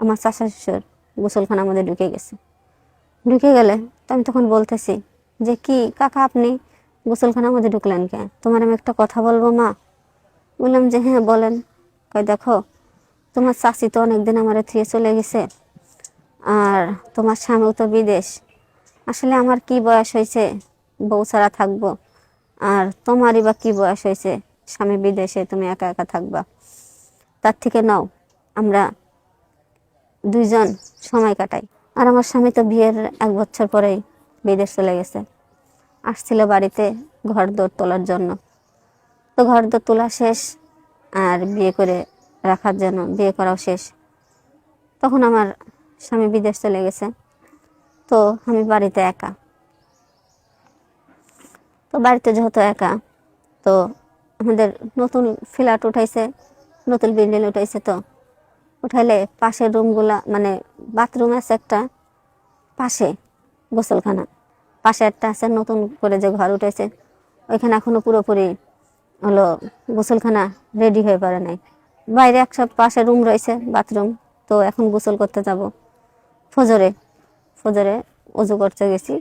আমার চাষা শ্বশুর গোসলখানার মধ্যে ঢুকে গেছে। ঢুকে গেলে তো আমি তখন বলতেছি যে, কি কাকা আপনি গোসলখানার মধ্যে ঢুকলেন কে? তোমার আমি একটা কথা বলব মা? বললাম যে হ্যাঁ বলেন। কই দেখো, তোমার চাষি তো অনেকদিন আমার থুয়ে চলে গেছে আর তোমার স্বামীও তো বিদেশ। আসলে আমার কি বয়স হয়েছে? বউ ছাড়া থাকব। আর তোমারই বা কি বয়স হয়েছে? স্বামী বিদেশে তুমি একা একা থাকবা। তার থেকে নাও, আমরা দুইজন সময় কাটাই আর আমার স্বামী তো বিয়ের এক বছর পরেই বিদেশ চলে গেছে। আসছিল বাড়িতে ঘর দৌড় তোলার জন্য। তো ঘর দৌড় তোলা শেষ আর বিয়ে করে রাখার জন্য, বিয়ে করাও শেষ। তখন আমার স্বামী বিদেশ চলে গেছে। তো আমি বাড়িতে একা। তো বাড়িতে যেহেতু একা, তো আমাদের নতুন ফ্ল্যাট উঠাইছে, নতুন বিল্ডিং উঠাইছে তো। উঠাইলে পাশের রুমগুলা মানে বাথরুম আছে একটা, পাশে গোসলখানা। পাশে একটা আছে নতুন করে যে ঘর উঠেছে। ওইখানে এখনও পুরোপুরি হলো গোসলখানা রেডি হয়ে পারে নাই। বাইরে একটা পাশে রুম রয়েছে বাথরুম তো এখন গোসল করতে যাব। ফজরে ফজরে অজু করতে গেছি।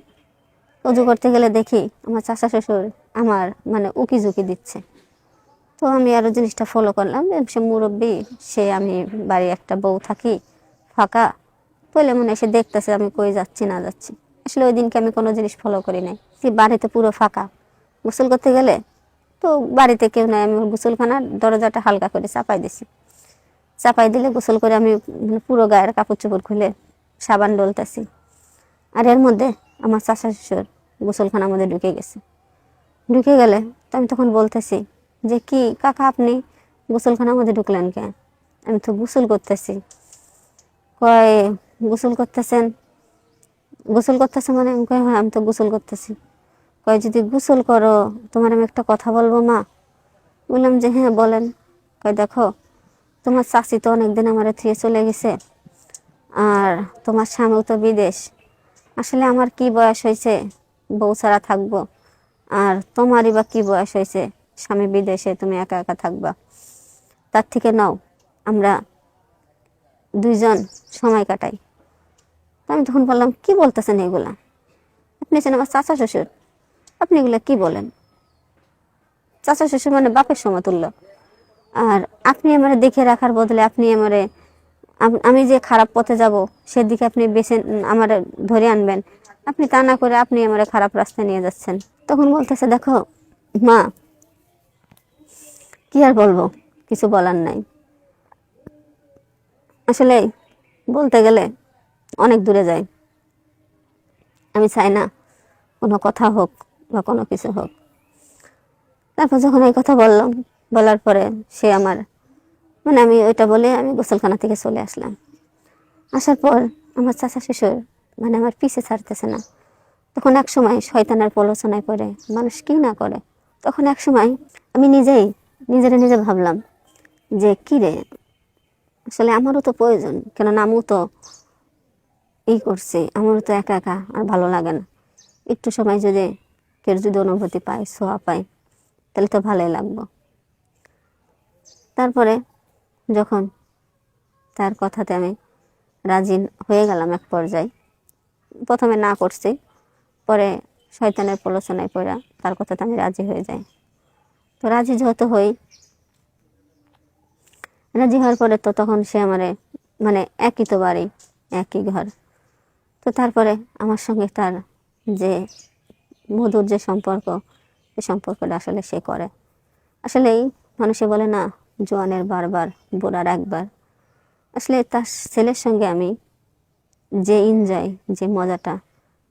অজু করতে গেলে দেখি আমার চাচা শ্বশুর আমার মানে উকি ঝুঁকি দিচ্ছে। তো আমি আরও জিনিসটা ফলো করলাম। সে মুরব্বী, সে আমি বাড়ি একটা বউ থাকি, ফাঁকা। বলে মনে হয় সে দেখতেছে আমি কই যাচ্ছি, না যাচ্ছি। আসলে ওই দিনকে আমি কোনো জিনিস ফলো করি নাই। সে বাড়িতে পুরো ফাঁকা। গোসল করতে গেলে তো বাড়িতে কেউ নাই। আমি গোসলখানার দরজাটা হালকা করে চাপাই দিছি। চাপাই দিলে গোসল করে আমি মানে পুরো গায়ের কাপড় চোপড় খুলে সাবান ডলতেছি। আর এর মধ্যে আমার চাচা শ্বশুর গোসলখানার মধ্যে ঢুকে গেছে। ঢুকে গেলে তো আমি তখন বলতেছি যে কি, কাকা আপনি গোসলখানার মধ্যে ঢুকলেন কে আমি তো গোসল করতেছি। কয়, গোসল করতেছেন? গোসল করতেছে মানে? আমি কই হ্যাঁ আমি তো গোসল করতেছি। কয়, যদি গোসল করো, তোমার আমি একটা কথা বলব মা? বললাম যে হ্যাঁ বলেন। কয়, দেখো, তোমার চাষি তো অনেকদিন আমার থুয়ে চলে গেছে। আর তোমার স্বামীও তো বিদেশ। আসলে আমার কি বয়স হয়েছে? বউ ছাড়া থাকব। আর তোমারই বা কি বয়স হয়েছে? স্বামী বিদেশে তুমি একা একা থাকবা। তার থেকে নাও, আমরা দুইজন সময় কাটাই। আমি তখন বললাম, কি বলতেছেন এগুলা? আপনি আছেন আমার চাচা শ্বশুর, আপনি এগুলা কি বলেন? চাচা শ্বশুর মানে বাপের সমতুল্য। আর আপনি আমার দেখে রাখার বদলে আপনি আমারে আমি যে খারাপ পথে যাব, সেদিকে আপনি বেছে, আমার ধরে আনবেন। আপনি তা না করে আপনি আমার খারাপ রাস্তায় নিয়ে যাচ্ছেন। তখন বলতেছে, দেখো, মা কি আর বলব? কিছু বলার নাই। আসলে বলতে গেলে অনেক দূরে যায় আমি চাই না কোনো কথা হোক বা কোনো কিছু হোক। তারপর যখন এই কথা বললাম, বলার পরে সে আমার মানে আমি ওইটা বলে আমি গোসলখানা থেকে চলে আসলাম। আসার পর আমার চাচা শ্বশুর মানে আমার পিছে ছাড়তেছে না। তখন এক সময় শয়তানের প্রলোচনায় পড়ে, মানুষ কি না করে? তখন এক সময় আমি নিজেই নিজেরে নিজে ভাবলাম যে, কী রে? আসলে আমারও তো প্রয়োজন। কেননা আমিও তো ই করছি, আমারও তো একা একা আর ভালো লাগে না। একটু সময় যদি কেউ যদি অনুভূতি পায়, সোয়া পায়, তাহলে তো ভালোই লাগবো। তারপরে যখন তার কথাতে আমি রাজি হয়ে গেলাম এক পর্যায়ে, প্রথমে না করছি, পরে শয়তানের প্রলোচনায় পড়ে তার কথাতে আমি রাজি হয়ে যাই। রাজি যেহেতু হই, রাজি হওয়ার পরে তো তখন সে আমারে মানে একই তো বাড়ি, একই ঘর। তো তারপরে আমার সঙ্গে তার যে মধুর যে সম্পর্ক, সে সম্পর্কটা আসলে সে করে। আসলে এই মানুষে বলে না, জোয়ানের বারবার, বুড়ার একবার। আসলে তার ছেলের সঙ্গে আমি যে এনজয় যে মজাটা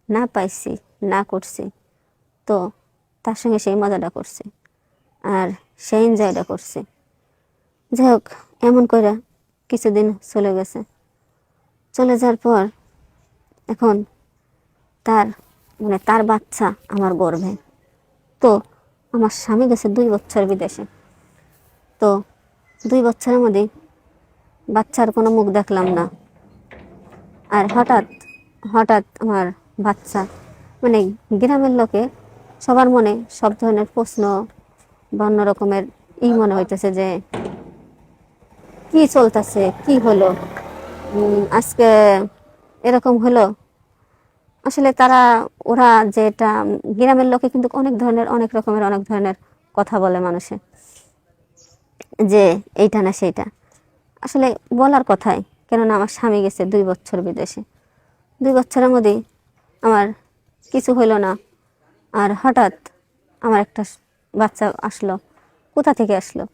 না পাইছি, না করছি, তো তার সঙ্গে সেই মজাটা করছি। আর সেই এনজয়টা করছে। যাই হোক, এমন করে কিছুদিন চলে গেছে। চলে যাওয়ার পর এখন তার মানে তার বাচ্চা আমার গর্ভে। তো আমার স্বামী গেছে দুই বছর বিদেশে। তো দুই বছরের মধ্যে বাচ্চার কোনো মুখ দেখলাম না। আর হঠাৎ হঠাৎ আমার বাচ্চা মানে গ্রামের লোকে সবার মনে সব ধরনের প্রশ্ন বা অন্য রকমের ই মনে হইতেছে যে কি চলতেছে, কি হলো? আজকে এরকম হলো? আসলে তারা, ওরা যেটা, গ্রামের লোকে কিন্তু অনেক ধরনের, অনেক রকমের, অনেক ধরনের কথা বলে মানুষে। যে এইটা না সেইটা। আসলে বলার কথাই, কেননা আমার স্বামী গেছে দুই বছর বিদেশে। দুই বছরের মধ্যেই আমার কিছু হইল না। আর হঠাৎ আমার একটা বাচ্চা আসলো। কোথা থেকে আসলো?